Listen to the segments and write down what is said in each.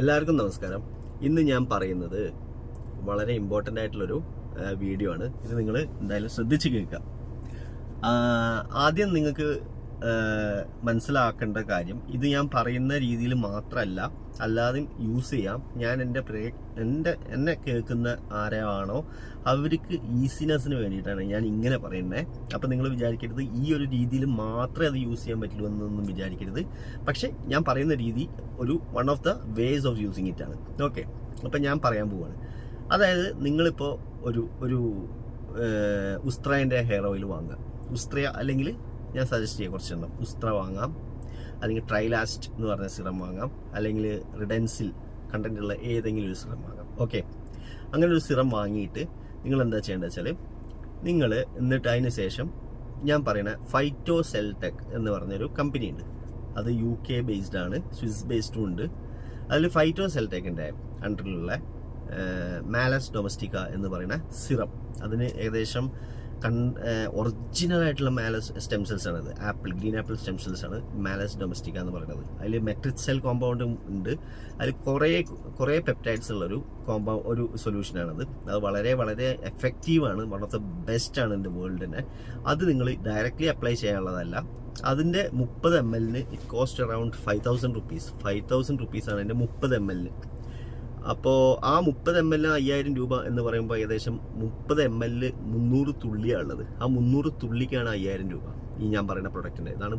എല്ലാവർക്കും നമസ്കാരം. ഇന്ന് ഞാൻ പറയുന്നത് വളരെ ഇമ്പോർട്ടന്റ് ആയിട്ടുള്ളൊരു വീഡിയോ ആണ്. ഇത് നിങ്ങൾ എന്തായാലും ശ്രദ്ധിച്ച് കേൾക്കുക. ആദ്യം നിങ്ങൾക്ക് മനസ്സിലാക്കേണ്ട കാര്യം. ഇത് ഞാൻ പറയുന്ന രീതിയിൽ മാത്രമല്ല അല്ലാതെയും യൂസ് ചെയ്യാം. ഞാൻ എന്റെ പ്രേ എന്റെ എന്നെ കേൾക്കുന്ന ആരാണോ അവർക്ക് ഈസിനെസ്സിന് വേണ്ടിയിട്ടാണ് ഞാൻ ഇങ്ങനെ പറയുന്നത് അപ്പം നിങ്ങൾ വിചാരിക്കരുത് ഈ ഒരു രീതിയിൽ മാത്രമേ അത് യൂസ് ചെയ്യാൻ പറ്റുള്ളൂ എന്നൊന്നും വിചാരിക്കരുത്. പക്ഷേ ഞാൻ പറയുന്ന രീതി ഒരു one of the ways of using it ആണ്. ഓക്കെ അപ്പം ഞാൻ പറയാൻ പോവാണ്. അതായത് നിങ്ങളിപ്പോൾ ഒരു ഒരു ഉസ്ത്രേന്റെ ഹെയർ ഓയിൽ വാങ്ങുക. ഉസ്ത്ര അല്ലെങ്കിൽ ഞാൻ സജസ്റ്റ് ചെയ്യാം കുറച്ചെണ്ണം ഉസ്ത്ര വാങ്ങാം. അല്ലെങ്കിൽ ട്രൈലാസ്റ്റ് എന്ന് പറഞ്ഞ സിറം വാങ്ങാം. അല്ലെങ്കിൽ റിഡൻസിൽ കണ്ടന്റ് ഉള്ള ഏതെങ്കിലും ഒരു സിറം വാങ്ങാം. ഓക്കെ അങ്ങനെ ഒരു സിറം വാങ്ങിയിട്ട് നിങ്ങൾ എന്താ ചെയ്യേണ്ടത് വെച്ചാൽ നിങ്ങൾ എന്നിട്ട് അതിന് ശേഷം ഞാൻ പറയുന്ന ഫൈറ്റോ സെൽടെക് എന്ന് പറഞ്ഞൊരു കമ്പനി ഉണ്ട്. അത് യു കെ ബേസ്ഡ് ആണ്. സ്വിസ് ബേസ്ഡും ഉണ്ട്. അതിൽ ഫൈറ്റോ സെൽടെക്കിന്റെ അണ്ടറിലുള്ള മാലസ് ഡൊമസ്റ്റിക്ക എന്ന് പറയുന്ന സിറം. അതിന് ഏകദേശം കൺ ഒറിജിനൽ ആയിട്ടുള്ള മാലസ് സ്റ്റെം സെൽസ് ആണ് apple green apple stem cells ആണ് മാലസ് ഡൊമസ്റ്റിക്ക എന്ന് പറയുന്നത്. അതിൽ മെട്രിക് സെൽ കോമ്പൗണ്ടും ഉണ്ട്. അതിൽ കുറേ കുറേ പെപ്റ്റൈഡ്സ് ഉള്ള ഒരു കോമ്പൗ ഒരു സൊല്യൂഷനാണത് അത് വളരെ വളരെ എഫക്റ്റീവാണ് വൺ ഓഫ് ദ ബെസ്റ്റ് ആണ് ഇൻ ദ വേൾഡ് അത് നിങ്ങൾ ഡയറക്റ്റ്ലി അപ്ലൈ ചെയ്യാനുള്ളതല്ല. അതിന്റെ മുപ്പത് എം എല്ലിന് it cost around five thousand rupees five thousand റുപ്പീസാണ് അതിന്റെ മുപ്പത് എം എല്ലിന് അപ്പോൾ ആ മുപ്പത് എം എൽ അയ്യായിരം രൂപ എന്ന് പറയുമ്പോൾ ഏകദേശം മുപ്പത് എം എൽ മുന്നൂറ് തുള്ളിയാണ് ഉള്ളത്. ആ മുന്നൂറ് തുള്ളിക്കാണ് അയ്യായിരം രൂപ ഈ ഞാൻ പറയുന്ന പ്രൊഡക്റ്റിന്റെ ഇതാണ്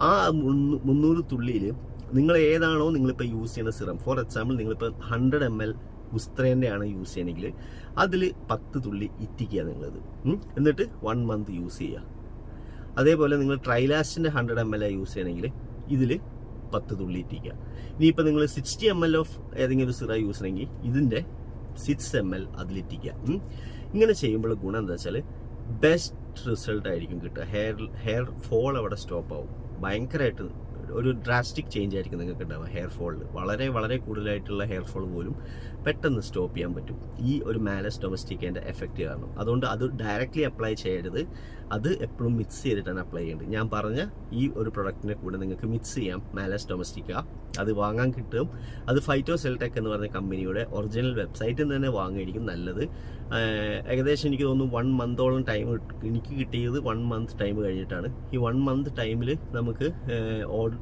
ആ മുന്നൂ- മുന്നൂറ് തുള്ളിയിൽ നിങ്ങൾ ഏതാണോ നിങ്ങളിപ്പോൾ യൂസ് ചെയ്യുന്ന സിറം ഫോർ എക്സാമ്പിൾ നിങ്ങളിപ്പോൾ ഹൺഡ്രഡ് എം എൽ ഉസ്ത്രേന്റെ ആണ് യൂസ് ചെയ്യണമെങ്കിൽ അതിൽ പത്ത് തുള്ളി ഇറ്റിക്കുക നിങ്ങളത്? എന്നിട്ട് വൺ മന്ത് യൂസ് ചെയ്യുക അതേപോലെ നിങ്ങൾ ട്രൈലാസ്റ്റിന്റെ ഹൺഡ്രഡ് എം എൽ യൂസ് ചെയ്യണമെങ്കിൽ ഇതിൽ പത്ത് തുള്ളി ഇറ്റിക്കുക ഇനിയിപ്പോൾ നിങ്ങൾ സിക്സ്റ്റി എം എൽ ഓഫ് ഏതെങ്കിലും സിറ യൂസ് ചെയ്യണമെങ്കിൽ ഇതിന്റെ സിക്സ് എം എൽ അതിലിറ്റിക്കുക ഇങ്ങനെ ചെയ്യുമ്പോൾ ഗുണം എന്താ വെച്ചാൽ ബെസ്റ്റ് റിസൾട്ട് ആയിരിക്കും കിട്ടുക. ഹെയർ ഹെയർ ഫോൾ അവിടെ സ്റ്റോപ്പ് ആവും. ഭയങ്കരമായിട്ട് ഒരു ഡ്രാസ്റ്റിക് ചേഞ്ച് ആയിരിക്കും നിങ്ങൾക്ക് ഉണ്ടാവുക. ഹെയർ ഫോളിൽ വളരെ വളരെ കൂടുതലായിട്ടുള്ള ഹെയർ ഫോൾ പോലും പെട്ടെന്ന് സ്റ്റോപ്പ് ചെയ്യാൻ പറ്റും. ഈ ഒരു മാലസ് ഡൊമസ്റ്റിക്കേന്റെ എഫക്റ്റ് കാരണം. അതുകൊണ്ട് അത് ഡയറക്റ്റ്ലി അപ്ലൈ ചെയ്യരുത്. അത് എപ്പോഴും മിക്സ് ചെയ്തിട്ടാണ് അപ്ലൈ ചെയ്യേണ്ടത്. ഞാൻ പറഞ്ഞ ഈ ഒരു പ്രൊഡക്റ്റിനെ കൂടെ നിങ്ങൾക്ക് മിക്സ് ചെയ്യാം. മാലസ് ഡൊമസ്റ്റിക്ക അത് വാങ്ങാൻ കിട്ടും. അത് ഫൈറ്റോ സെൽടെക് എന്ന് പറഞ്ഞ കമ്പനിയുടെ ഒറിജിനൽ വെബ്സൈറ്റിൽ നിന്ന് തന്നെ വാങ്ങിയിരിക്കും നല്ലത്. ഏകദേശം എനിക്ക് തോന്നുന്നു വൺ മന്തോളം ടൈം എനിക്ക് കിട്ടിയത് വൺ മന്ത് ടൈം കഴിഞ്ഞിട്ടാണ്. ഈ വൺ മന്ത് ടൈമിൽ നമുക്ക്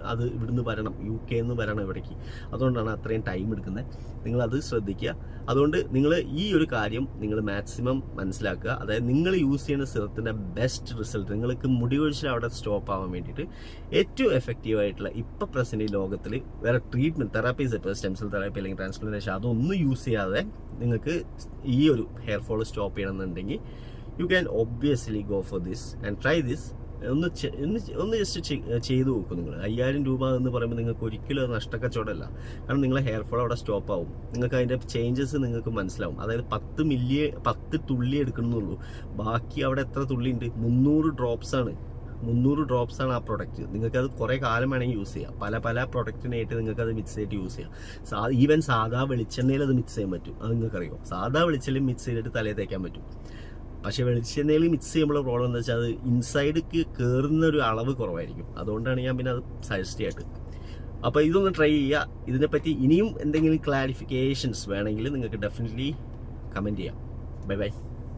അത് ഇവിടുന്ന് വരണം യു കെ നിന്ന് വരണം ഇവിടേക്ക്. അതുകൊണ്ടാണ് അത്രയും ടൈം എടുക്കുന്നത്. നിങ്ങൾ അത് ശ്രദ്ധിക്കുക. അതുകൊണ്ട് നിങ്ങൾ ഈ ഒരു കാര്യം നിങ്ങൾ മാക്സിമം മനസ്സിലാക്കുക. അതായത് നിങ്ങൾ യൂസ് ചെയ്യുന്ന സിറത്തിന്റെ ബെസ്റ്റ് റിസൾട്ട് നിങ്ങൾക്ക് മുടി കൊഴിച്ചിൽ അവിടെ സ്റ്റോപ്പ് ആവാൻ വേണ്ടിയിട്ട് ഏറ്റവും എഫക്റ്റീവ് ആയിട്ടുള്ള ഇപ്പം പ്രസന്റ് ലോകത്തിൽ വേറെ ട്രീറ്റ്മെന്റ് തെറാപ്പീസ് ഇപ്പോൾ സ്റ്റെം സെൽ തെറാപ്പി അല്ലെങ്കിൽ ട്രാൻസ്പ്ലാന്റേഷൻ അതൊന്നും യൂസ് ചെയ്യാതെ നിങ്ങൾക്ക് ഈ ഒരു ഹെയർ ഫോൾ സ്റ്റോപ്പ് ചെയ്യണമെന്നുണ്ടെങ്കിൽ you can obviously go for this and try this ഒന്ന് ഒന്ന് ഒന്ന് ജസ്റ്റ് ചെയ്തു നോക്കും നിങ്ങൾ. അയ്യായിരം രൂപ എന്ന് പറയുമ്പോൾ നിങ്ങൾക്ക് ഒരിക്കലും അത് നഷ്ടക്കച്ചവടമല്ല. കാരണം നിങ്ങളെ ഹെയർ ഫോൾ അവിടെ സ്റ്റോപ്പ് ആവും. നിങ്ങൾക്ക് അതിന്റെ ചേഞ്ചസ് നിങ്ങൾക്ക് മനസ്സിലാവും. അതായത് പത്ത് മില്ലി പത്ത് തുള്ളി എടുക്കണമെന്നുള്ളൂ. ബാക്കി അവിടെ എത്ര തുള്ളി ഉണ്ട്? മുന്നൂറ് ഡ്രോപ്സ് ആണ്. മുന്നൂറ് ഡ്രോപ്സ് ആണ് ആ പ്രൊഡക്റ്റ് നിങ്ങൾക്ക് അത് കുറേ കാലം വേണമെങ്കിൽ യൂസ് ചെയ്യാം. പല പല പ്രൊഡക്റ്റിനായിട്ട് നിങ്ങൾക്ക് അത് മിക്സ് ചെയ്തിട്ട് യൂസ് ചെയ്യാം. സാ ഈവൻ സാധാ വെളിച്ചെണ്ണയിൽ അത് മിക്സ് ചെയ്യാൻ പറ്റും. അത് നിങ്ങൾക്കറിയാം. സാധാ വെളിച്ചെണ്ണയിൽ മിക്സ് ചെയ്തിട്ട് തലയിൽ തേക്കാൻ പറ്റും. പക്ഷേ വെളിച്ചെണ്ണയിൽ മിക്സ് ചെയ്യുമ്പോൾ പ്രോബ്ലം എന്താ വെച്ചാൽ അത് ഇൻസൈഡിക്ക് കയറുന്ന ഒരു അളവ് കുറവായിരിക്കും. അതുകൊണ്ടാണ് ഞാൻ പിന്നെ അത് സജസ്റ്റ് ചെയ്യാട്ട് അപ്പോൾ ഇതൊന്ന് ട്രൈ ചെയ്യുക. ഇതിനെപ്പറ്റി ഇനിയും എന്തെങ്കിലും ക്ലാരിഫിക്കേഷൻസ് വേണമെങ്കിൽ നിങ്ങൾക്ക് ഡെഫിനറ്റ്ലി കമന്റ് ചെയ്യാം. Bye bye